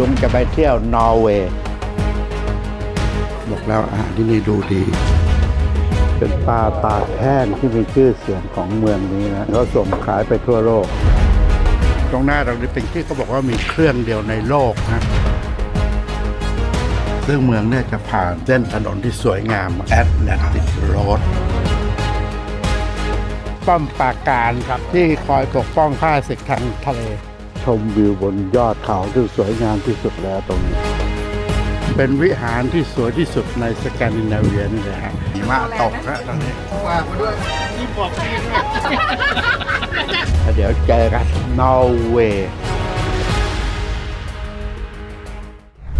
ลุงจะไปเที่ยวนอร์เวย์บอกแล้วอาหารที่นี่ดูดี เป็นปลาตากแห้งที่มีชื่อเสียงของเมืองนี้นะเขาส่งขายไปทั่วโลก ตรงหน้าเรานี่เป็นที่เขาบอกว่ามีเครื่องเดียวในโลกนะซึ่งเมืองเนี่ยจะผ่านเส้นถนนที่สวยงามแอตแลนติกโรดป้อมปราการครับที่คอยปกป้องข้าศึกทางทะเล ชมวิวบนยอดเขาที่สวยงามที่สุดแล้วตรงนี้ เป็นวิหารที่สวยที่สุดในสแกนดิเนเวียนี่แหละฮะหิมะตกฮะตอนนี้ว่ามาด้วยนี่บอกพี่ด้วยเดี๋ยวเจอกันนอร์เวย์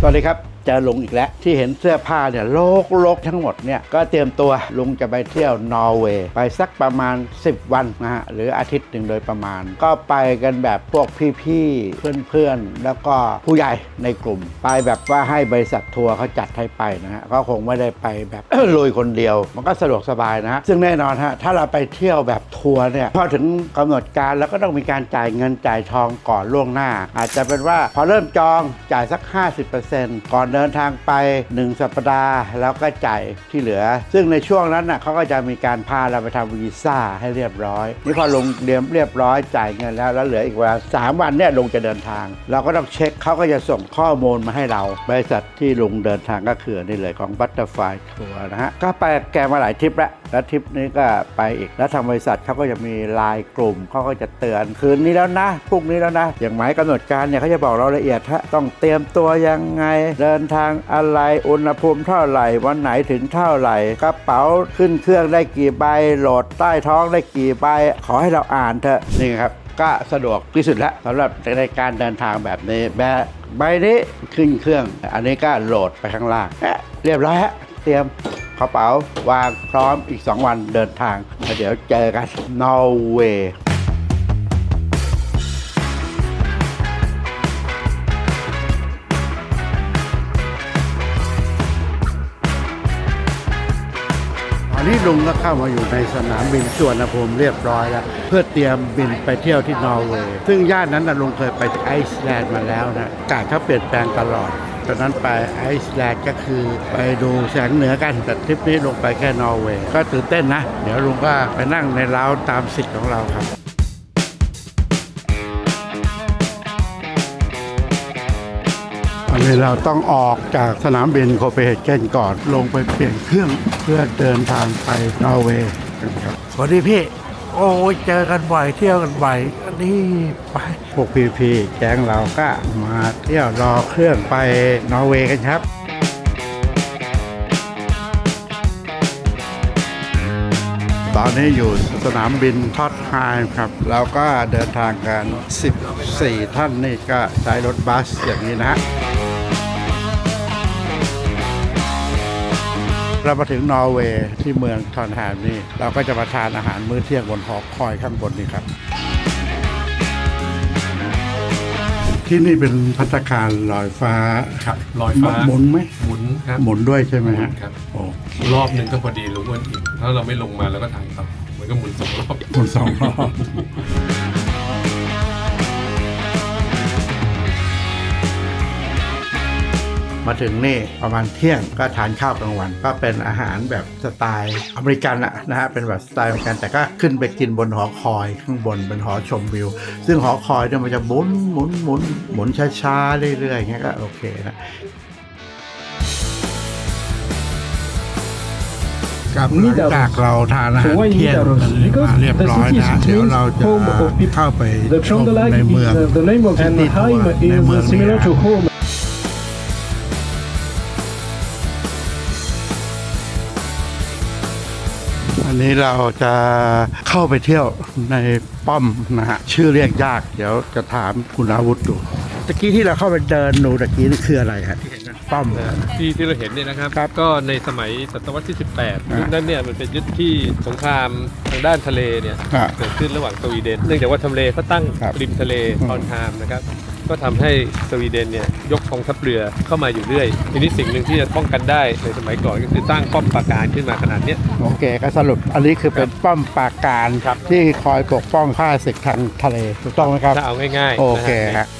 สวัสดีครับเจอลุงอีกแล้ว ที่เห็นเสื้อผ้าเนี่ยโลกโลกทั้งหมดเนี่ยก็เตรียมตัวลุงจะไปเที่ยวนอร์เวย์ไปสักประมาณ 10 วันนะฮะหรืออาทิตย์หนึ่งโดยประมาณ ก็ไปกันแบบพวกพี่ๆเพื่อนๆ แล้วก็ผู้ใหญ่ในกลุ่ม ไปแบบว่าให้บริษัททัวร์เขาจัดให้ไปนะฮะก็คงไม่ได้ไปแบบลุยคนเดียว มันก็สะดวกสบายนะฮะซึ่งแน่นอนฮะถ้าเราไปเที่ยวแบบทัวร์เนี่ยพอถึงกำหนดการแล้วก็ต้องมีการจ่ายเงินจ่ายทองก่อนล่วงหน้า อาจจะเป็นว่าพอเริ่มจองจ่ายสัก 50%ก่อนเดิินทางไป 1 สัปดาห์ แล้วก็จ่ายที่เหลือ ซึ่งในช่วงนั้นน่ะเขาก็จะมีการพาเราไปทำวีซ่าให้เรียบร้อย นี่พอลงเรียมเรียบร้อยจ่ายเงินแล้วแล้วเหลืออีกเวลาสามวันเนี่ยลงจะเดินทาง เราก็ต้องเช็คเขาก็จะส่งข้อมูลมาให้เราบริษัทที่ลุงเดินทางก็คือนี่เลยของ Butterfly Tour นะฮะก็ไปแกมาหลายทริปแล้วแล้วทริปนี้ก็ไปอีกแล้วทางบริษัทเขาก็จะมีไลน์กลุ่มเขาก็จะเตือนคืนนี้แล้วนะพรุ่งนี้แล้วนะ อย่างหมายกำหนดการเนี่ยเขาจะบอกเราละเอียดฮะต้องเตรียมตัวยังไงเดินทางอะไร อุณหภูมิเท่าไหร่ วันไหนถึงเท่าไหร่ กระเป๋าขึ้นเครื่องได้กี่ใบ โหลดใต้ท้องได้กี่ใบ ขอให้เราอ่านเถอะ นี่ครับ ก็สะดวกที่สุดแล้วสำหรับในการเดินทางแบบนี้แม้ใบนี้ขึ้นเครื่อง อันนี้ก็โหลดไปข้างล่างเอ๊ะเรียบร้อยฮะ เตรียมกระเป๋าวางพร้อมอีก 2 วันเดินทางแล้วเดี๋ยวเจอกันนอร์เวย์ อนนี้ลุงก็เข้ามาอยู่ในสนามบินสุวรรณภูมิเรียบร้อยแล้ว เพื่อเตรียมบินไปเที่ยวที่นอร์เวย์ซึ่งย่านนั้นนะลุงเคยไปไอซ์แลนด์มาแล้วนะอากาศเขาเปลี่ยนแปลงตลอดตอนนั้นไปไอซ์แลนด์ก็คือไปดูแสงเหนือกันแต่ทริปนี้ลงไปแค่นอร์เวย์ก็ตื่นเต้นนะ เดี๋ยวลุงก็ไปนั่งในเล้าตามสิทธิ์ของเราครับ นนี้เราต้องออกจากสนามบินโคเปนเฮเกนก่อนลงไปเปลี่ยนเครื่องเพื่อเดินทางไปนอร์เวย์กันครับสวัสดีพี่ โอ้ยเจอกันบ่อยเที่ยวกันบ่อยอันนี้ไปพวกพี่พี่ๆแก๊งเราก็มาเที่ยวรอเครื่องไปนอร์เวย์กันครับตอนนี้อยู่สนามบินท็อตไฮม์ครับเราก็เดินทางกัน 14 ท่านนี่ก็ใช้รถบัสอย่างนี้นะฮะ เรามาถึงนอร์เวย์ที่เมืองทอนแฮมนี่เราก็จะมาทานอาหารมื้อเที่ยงบนหอคอยข้างบนนี่ครับ ที่นี่เป็นพัตตาคารลอยฟ้าครับลอยฟ้าหมุนไหมหมุนครับหมุนด้วยใช่ไหมหมุฮะนครับโอ้รอบหนึ่งก็พอดีลุงอ้วนอิ่มถ้าเราไม่ลงมาแล้วก็ทานต่อมันก็หมุนสองรอบหมุนสองรอบ มาถึงนี่ประมาณเที่ยงก็ทานข้าวกลางวัน ก็เป็นอาหารแบบสไตล์อเมริกันอะนะฮะเป็นแบบสไตล์อเมริกันแต่ก็ขึ้นไปกินบนหอคอยข้างบนเป็นหอชมวิว ซึ่งหอคอยเนี่ยมันจะหมุนหมุนหมุนหมุนช้าๆเรื่อยๆอย่างเงี้ยก็โอเคนะกับหลังจากเราทานอาหารเที่ยงมาเรียบร้อยนะเดี๋ยวเราจะเข้าไป The ชม Trøndelag ในเมือง is, uh, the name of City tour Trondheim ในเมือง is นี้ similar นะ to home. อันนี้เราจะเข้าไปเที่ยวในป้อมนะฮะชื่อเรียกยาก เดี๋ยวจะถามคุณอาวุธดูตะกี้ที่เราเข้าไปเดินดูตะกี้นี่คืออะไรฮะที่เห็นนะป้อม ที่ที่เราเห็นเนี่ยนะครับครับก็ในสมัยศตวรรษที่ 18อ่ายุคนั้นเนี่ยมันเป็นยุคที่สงครามทางด้านทะเลเนี่ยอ่าเกิดขึ้นระหว่างสวีเดน เนื่องจากว่าทำเลเขาตั้งครับริมทะเลอืมทอนไทม์นะครับ ก็ทำให้สวีเดนเนี่ยยกกองทัพเรือเข้ามาอยู่เรื่อย ทีนี้สิ่งหนึ่งที่จะป้องกันได้ในสมัยก่อนก็คือสร้างป้อมปราการขึ้นมาขนาดเนี้ยโอเคก็สรุปอันนี้คือเป็นป้อมปราการครับที่คอยปกป้องข้าศึกทางทะเลถูกต้องไหมครับถ้าเอาง่ายๆโอนะเคฮะฮ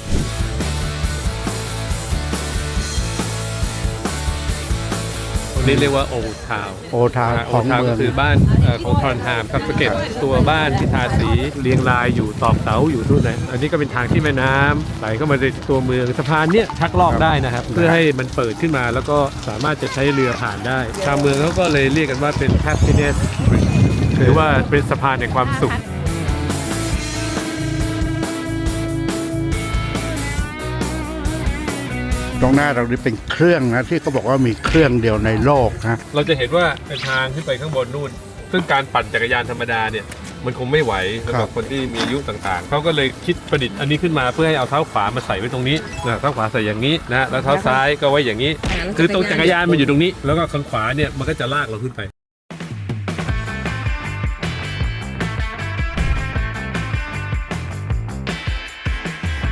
นี้เรียกว่าโอทาวโอทาวโอของทาวเมืก็อง คือบ้านเอ่อของทอนฮามครับสังเกตตัวบ้านที่ทาสีเรียงรายอยู่ตอกเสาอยู่นู่นนะอันนี้ก็เป็นทางที่แม่น้ำไหลเข้ามาในตัวเมืองสะพานเนี้ยชักลอกได้นะครับ เพื่อให้มันเปิดขึ้นมาแล้วก็สามารถจะใช้เรือผ่านได้ ชาวเมืองเขาก็เลยเรียกกันว่าเป็น happiness bridge หรือว่าเป็นสะพานแห่งความสุข ตรงหน้าเรานี่เป็นเครื่องนะที่เขาบอกว่ามีเครื่องเดียวในโลกนะเราจะเห็นว่าเป็นทางขึ้นไปข้างบนนู่น ซึ่งการปั่นจักรยานธรรมดาเนี่ยมันคงไม่ไหวสำหรับคนที่มีอายุต่างๆ เขาก็เลยคิดประดิษฐ์อันนี้ขึ้นมาเพื่อให้เอาเท้าขวามาใส่ไว้ตรงนี้นะเท้าขวาใส่อย่างนี้นะแล้วเท้าซ้ายก็ไว้อย่างนี้ คือตรงจักรยานมันอยู่ตรงนี้ แล้วก็ข้างขวาเนี่ยมันก็จะลากเราขึ้นไป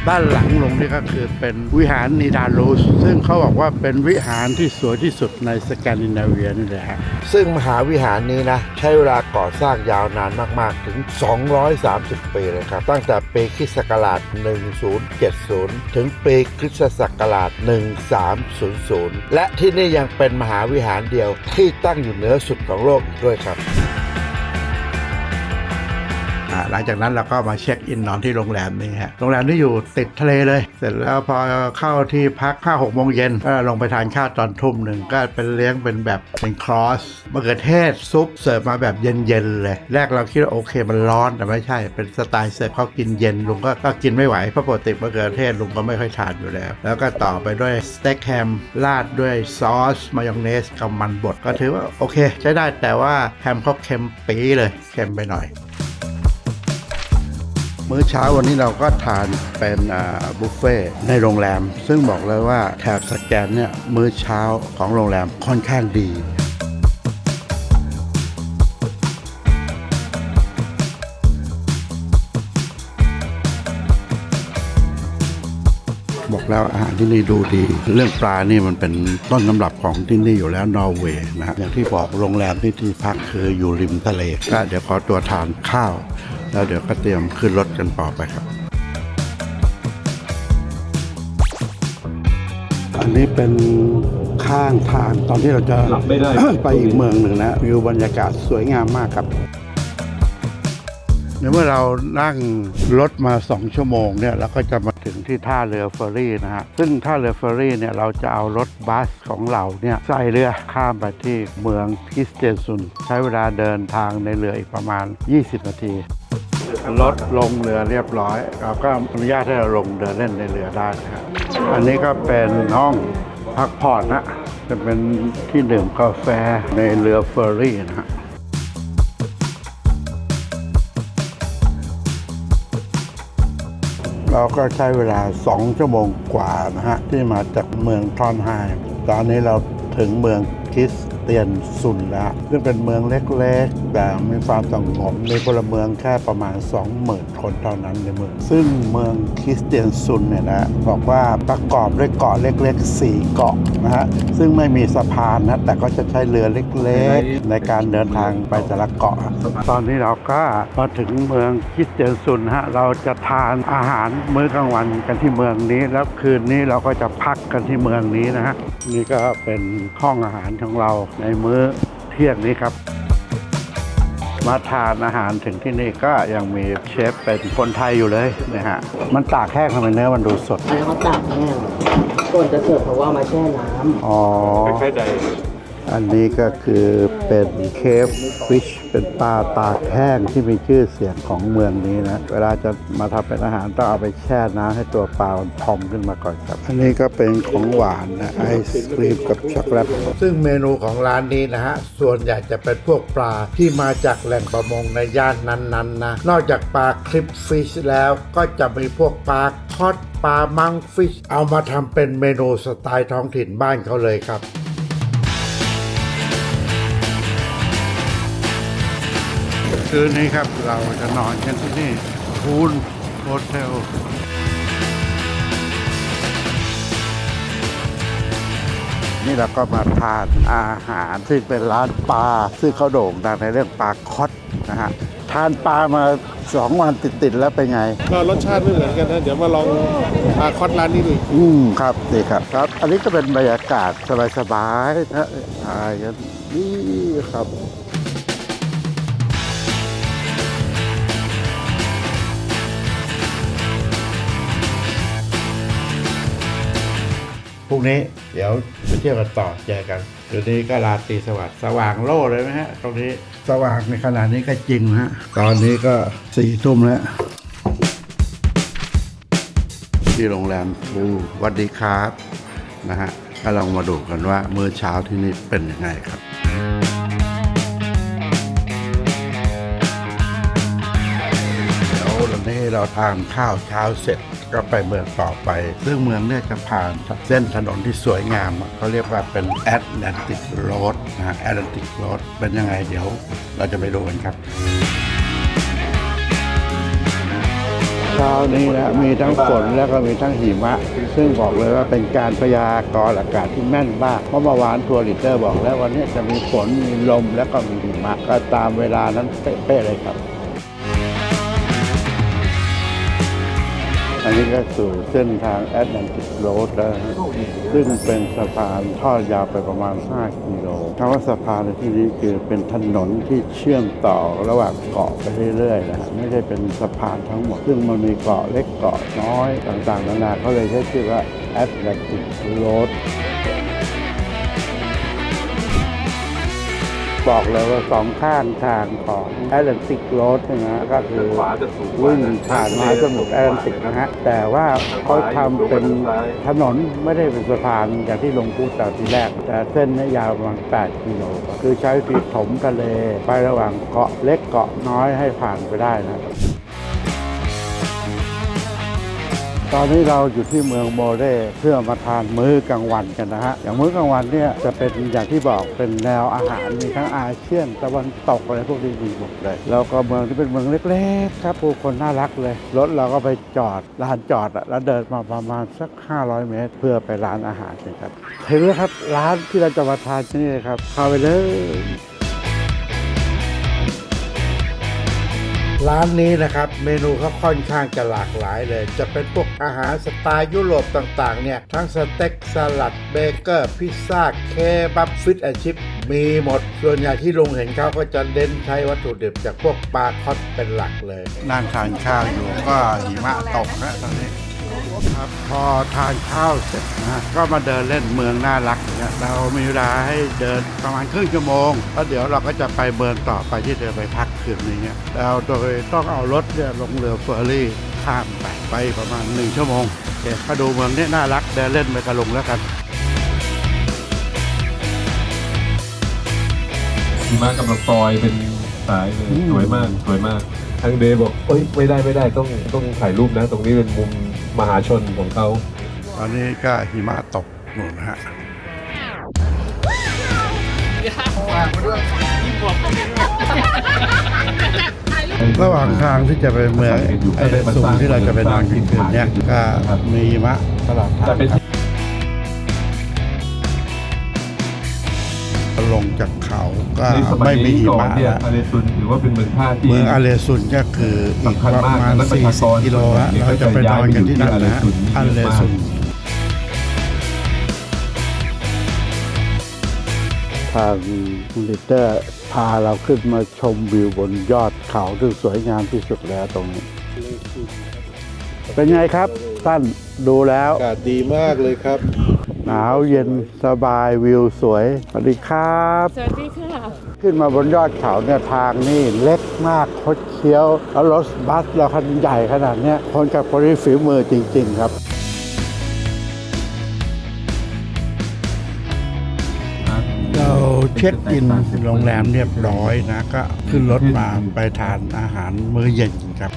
ด้านหลังลงนี่ก็คือเป็นวิหารนิดารูสซึ่งเขาบอกว่าเป็นวิหารที่สวยที่สุดในสแกนดิเนเวียนี่แหละฮะซึ่งมหาวิหารนี้นะ ใช้เวลาก่อสร้างยาวนานมาก ๆ ถึง 230 ปีเลยครับ ตั้งแต่ปีคริสต์ศักราช 1070 ถึงปีคริสตศักราช 1300 และที่นี่ยังเป็นมหาวิหารเดียวที่ตั้งอยู่เหนือสุดของโลกอีกด้วยครับ หลังจากนั้นเราก็มาเช็คอินนอนที่โรงแรมนี่ฮะโรงแรมนี่อยู่ติดทะเลเลย เสร็จแล้วพอเข้าที่พักห้าหกโมงเย็นก็ลงไปทานข้าวตอนทุ่มหนึ่งก็เป็นเลี้ยงเป็นแบบเป็นครอสมะเขือเทศซุปเสิร์ฟมาแบบเย็นๆเลย แรกเราคิดว่าโอเคมันร้อนแต่ไม่ใช่เป็นสไตล์เสิร์ฟเขากินเย็นลุงก็ก็กินไม่ไหวเพราะปกติมะเขือเทศลุงก็ไม่ค่อยทานอยู่แล้ว แล้วก็ต่อไปด้วยสเต็กแฮมราดด้วยซอสมายองเนสกับมันบดก็ถือว่าโอเค ใช้ได้แต่ว่าแฮมเขาเค็มปีเลยเค็มไปหน่อย มื้อเช้าวันนี้เราก็ทานเป็นบุฟเฟ่ต์ในโรงแรม ซึ่งบอกเลยว่าแถบสแกนเนี่ยมื้อเช้าของโรงแรมค่อนข้างดีบอกแล้วอาหารที่นี่ดูดี เรื่องปลานี่มันเป็นต้นตำรับของที่นี่อยู่แล้วนอร์เวย์นะฮะอย่างที่บอกโรงแรมที่ที่พักคืออยู่ริมทะเลก็เดี๋ยวขอตัวทานข้าว แล้วเดี๋ยวก็เตรียมขึ้นรถกันต่อไปครับ อันนี้เป็นข้างทางตอนที่เราจะหลับไม่ได้ ไปอีกเมืองหนึ่งนะวิวบรรยากาศสวยงามมากครับในเมื่อเรานั่งรถมา2ชั่วโมงเนี่ยเราก็จะมาถึงที่ท่าเรือเฟอร์รี่นะฮะซึ่งท่าเรือเฟอร์รี่เนี่ยเราจะเอารถบัสของเราเนี่ยใส่เรือข้ามไปที่เมืองคิสเตนซุน ใช้เวลาเดินทางในเรืออีกประมาณ 20 นาที รถลงเรือเรียบร้อยเราก็อนุญาตให้เราลงเดินเล่นในเรือได้นะครับอันนี้ก็เป็นห้องพักผ่อนนะจะเป็นที่ดื่มกาแฟในเรือเฟอร์รี่นะฮะเราก็ใช้เวลา 2 ชั่วโมงกว่านะฮะ ที่มาจากเมืองทอนไฮตอนนี้เราถึงเมืองคิส เตียนซุนล้วซึ่งเป็นเมืองเล็กๆ แต่มีความสงบมีพลเมืองแค่ประมาณ 20,000 คนเท่านั้นในเมือง ซึ่งเมืองคริสเตียนซุนเนี่ยนะบอกว่าประกอบด้วยเกาะเล็กๆ 4 เกาะนะฮะซึ่งไม่มีสะพานนะแต่ก็จะใช้เรือเล็กๆ ในการเดินทางไปแต่ละเกาะ ตอนนี้เราก็มาถึงเมืองคริสเตียนซุนฮะเราจะทานอาหารมื้อกลางวันกันที่เมืองนี้แล้วคืนนี้เราก็จะพักกันที่เมืองนี้นะฮะนี่ก็เป็นห้องอาหารของเราในมื้อเที่ยงนี้ครับ มาทานอาหารถึงที่นี่ก็ยังมีเชฟเป็นคนไทยอยู่เลยนะฮะ มันตากแห้งทำไมเนื้อมันดูสด อันนี้เขาตากแห้งก่อนจะเสิร์ฟเพราะว่ามาแช่น้ำอ๋อ คล้ายๆใด อันนี้ก็คือเป็นเคฟฟิชเป็นปลาตากแห้งที่มีชื่อเสียงของเมืองนี้นะ เวลาจะมาทำเป็นอาหารต้องเอาไปแช่น้ำให้ตัวปลามันพองขึ้นมาก่อนครับ อันนี้ก็เป็นของหวานนะไอศครีมกับช็อกโกแลตซึ่งเมนูของร้านนี้นะฮะ ส่วนใหญ่จะเป็นพวกปลาที่มาจากแหล่งประมงในย่านนั้นๆนะนอกจากปลาคลิปฟิชแล้วก็จะมีพวกปลาคอดปลามังฟิชเอามาทำเป็นเมนูสไตล์ท้องถิ่นบ้านเขาเลยครับ คืนนี้ครับเราจะนอนกันที่นี่คูนโฮเทลนี่เราก็มาทานอาหารซึ่งเป็นร้านปลาซึ่งเขาโด่งดังในเรื่องปลาคอดนะฮะทานปลามาสองวันติดๆแล้วเป็นไง ก็รสชาติไม่เหมือนกันนะเดี๋ยวมาลองปลาคอดร้านนี้ดูอืมครับดีครับครับ อันนี้ก็เป็นบรรยากาศสบายๆนะถ่ายกันนี่ครับ พรุ่งนี้เดี๋ยวไปเที่ยวกันต่อเจอกันเดี๋ยวนี้ก็ราตรีสวัสดิ์สว่างโล่เลยไหมฮะ ตรงนี้สว่างในขณะนี้ก็จริงฮะ ตอนนี้ก็สี่ทุ่มแล้วที่โรงแรมบูสวัสดีครับนะฮะก็ลองมาดูกันว่ามื้อเช้าที่นี่เป็นยังไงครับเดี๋ยววันนี้เราทานข้าวเช้าเสร็จ ก็ไปเมืองต่อไป ซึ่งเมืองเนี่ยจะผ่านเส้นถนนที่สวยงามอะเขาเรียกว่าเป็น Atlantic Road นะฮะ Atlantic Road เป็นยังไงเดี๋ยวเราจะไปดูกันครับเช้านี้นะมีทั้งฝนแล้วก็มีทั้งหิมะ ซึ่งบอกเลยว่าเป็นการพยากรณ์อากาศที่แม่นมากเพราะเมื่อวานทัวร์ลิเตอร์บอกแล้ววันนี้จะมีฝนมีลมแล้วก็มีหิมะก็ตามเวลานั้นเป๊ะๆเลยครับ อันนี้ก็สู่เส้นทางแอตแลนติกโรดแล้วนะซึ่งเป็นสะพานทอดยาวไปประมาณ 5 กิโลคำว่าสะพานในที่นี้คือเป็นถนนที่เชื่อมต่อระหว่างเกาะไปเรื่อยๆนะฮะไม่ได้เป็นสะพานทั้งหมด ซึ่งมันมีเกาะเล็กเกาะน้อยต่างๆนานาเขาเลยใช้ชื่อว่าแอตแลนติกโรด บอกเลยว่าสองข้างทางของแอตแลนติกโรดนะฮะก็คือวิ่งผ่านมหาสมุทรแอตแลนติกนะฮะแต่ว่าเขาทำเป็นถนนไม่ได้เป็นสะพานอย่างที่ลงพูดตอนทีแรก แต่เส้นเนี้ยาวประมาณ 8 กิโล คือใช้ฟีถมทะเลไประหว่างเกาะเล็กเกาะน้อยให้ผ่านไปได้นะ ตอนนี้เราอยู่ที่เมืองโมเรเพื่อมาทานมื้อกลางวันกันนะฮะอย่างมื้อกลางวันเนี่ยจะเป็นอย่างที่บอกเป็นแนวอาหารมีทั้งอาเซียนตะวันตกอะไรพวกนี้มีหมดเลยแล้วก็เมืองที่เป็นเมืองเล็กๆครับผู้คนน่ารักเลยรถเราก็ไปจอดลานจอดแล้วเดินมาประมาณสัก 500 เมตร เพื่อไปร้านอาหารนะครับถึงแล้วครับร้านที่เราจะมาทานที่นี่เลยครับเข้าไปเลย ร้านนี้นะครับเมนูเขาค่อนข้างจะหลากหลายเลย จะเป็นพวกอาหารสไตล์ยุโรปต่างๆเนี่ยทั้งสเต็กสลัดเบเกอร์พิซซ่าเคบับฟิตแอนชิพมีหมด ส่วนใหญ่ที่ลุงเห็นเขาก็จะเน้นใช้วัตถุดิบจากพวกปลาคอสเป็นหลักเลย นั่งทานข้าวอยู่ก็หิมะตกนะตอนนี้ ครับพอทานข้าวเสร็จนะก็มาเดินเล่นเมืองน่ารักเนี่ยเรามีเวลาให้เดินประมาณครึ่งชั่วโมงแล้วเดี๋ยวเราก็จะไปเมืองต่อไปที่จะไปพักคืนนี้เนี่ยแล้วโดยต้องเอารถเนี่ยลงเรือเฟอร์รี่ข้ามไปไปประมาณหนึ่งชั่วโมงโอเคก็ดูเมืองนี้น่ารักเดินเล่นไปกับลุงแล้วกันหิมะกำลังปลอยเป็นสายเลยอืมสวยมากสวยมากทางเดย์บอกเอ้ยไม่ได้ไม่ได้ต้องต้องถ่ายรูปนะ ตรงนี้เป็นมุม มหาชนของเขา ตอนนี้ก็หิมะตกนู่นนะฮะระหว่างทางที่จะไปเมืองไอ้ซุมที่เราจะไปนอนคืนเนี่ยก็มีหิมะตลอดทาง ลงจากเขาก็ในสมัไม่ยมีนี้หิก่อนมะเนี่ยแล้วอาเลซุนถือว่าเป็นเมืองท่าที่ เมืองอาเลซุนก็คืออีกสำคัญประมากมาณและประชากร40 กิโลฮะส่วนใหญ่เราจะไปนอนกันที่นั่นนะฮะก็จะอาย้ายไปอยู่ที่เลอาเลซุซุน น ทางคุณลิเตอร์พาเราขึ้นมาชมวิวบนยอดเขาที่สวยงามที่สุดแล้วตรงนี้ เป็นไงครับท่านดูแล้ว อากาศดีมากเลยครับ หนาวเย็นสบายวิวสวย สวัสดีครับ สวัสดีค่ะ ขึ้นมาบนยอดเขาเนี่ยทางนี่เล็กมากคดเคี้ยว แล้วรถบัสเราคันใหญ่ขนาดเนี้ยคนกับคนที่ฝีมือจริง ๆ ครับเราเช็คอินโรงแรมเรียบร้อยนะ ก็ขึ้นรถมาไปทานอาหารมื้อเย็นกันครับ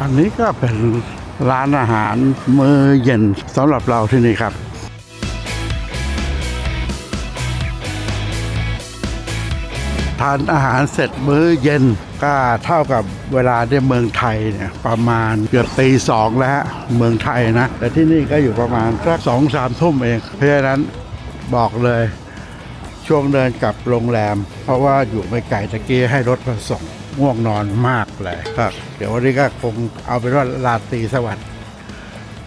อันนี้ก็เป็น ร้านอาหารมื้อเย็นสำหรับเราที่นี่ครับทานอาหารเสร็จมื้อเย็นก็เท่ากับเวลาที่เมืองไทยเนี่ยประมาณเกือบตีสองแล้วฮะเมืองไทยนะ แต่ที่นี่ก็อยู่ประมาณสักสองสามทุ่มเอง เพราะฉะนั้นบอกเลยช่วงเดินกลับโรงแรม เพราะว่าอยู่ไม่ไกลตะกี้ให้รถมาส่ง ง่วงนอนมากเลยครับ เดี๋ยววันนี้ก็คงเอาเป็นว่าลาตรีสวัสดิ์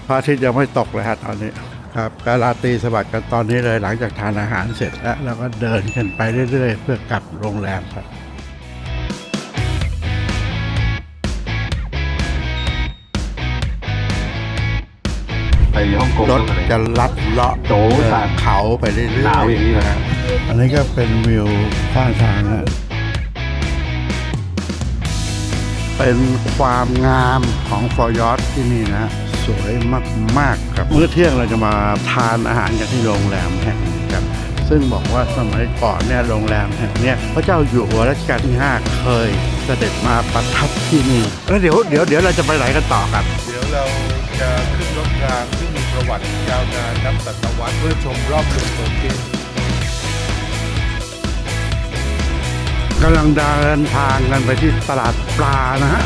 พระอาทิตย์ยังไม่ตกเลยฮะตอนนี้ครับก็ลาตรีสวัสดิ์กันตอนนี้เลยหลังจากทานอาหารเสร็จแล้วเราก็เดินกันไปเรื่อยๆ เพื่อกลับโรงแรมครับไปฮ่องกงรถอะไรจะลัดเลาะโอ้เดินตายเขาไปเรื่อยๆหนาวอย่างนี้นะฮะอันนี้ก็เป็นวิวข้างทางฮะ เป็นความงามของฟอร์ยอร์ที่นี่นะ สวยมากๆครับมื้อเที่ยงเราจะมาทานอาหารกันที่โรงแรมแห่งนี้กันซึ่งบอกว่าสมัยก่อนเนี่ยโรงแรมแห่งนี้พระเจ้าอยู่หัวรัชกาลที่ 5 เคยเสด็จมาประทับที่นี่แล้วเดี๋ยวเดี๋ยวเดี๋ยวเราจะไปไหนกันต่อครับ เดี๋ยวเราจะขึ้นรถรางที่มีประวัติยาวนานนับศตวรรษเพื่อชมรอบเมืองโตเกียว กำลังเดินทางกันไปที่ตลาดปลานะฮะ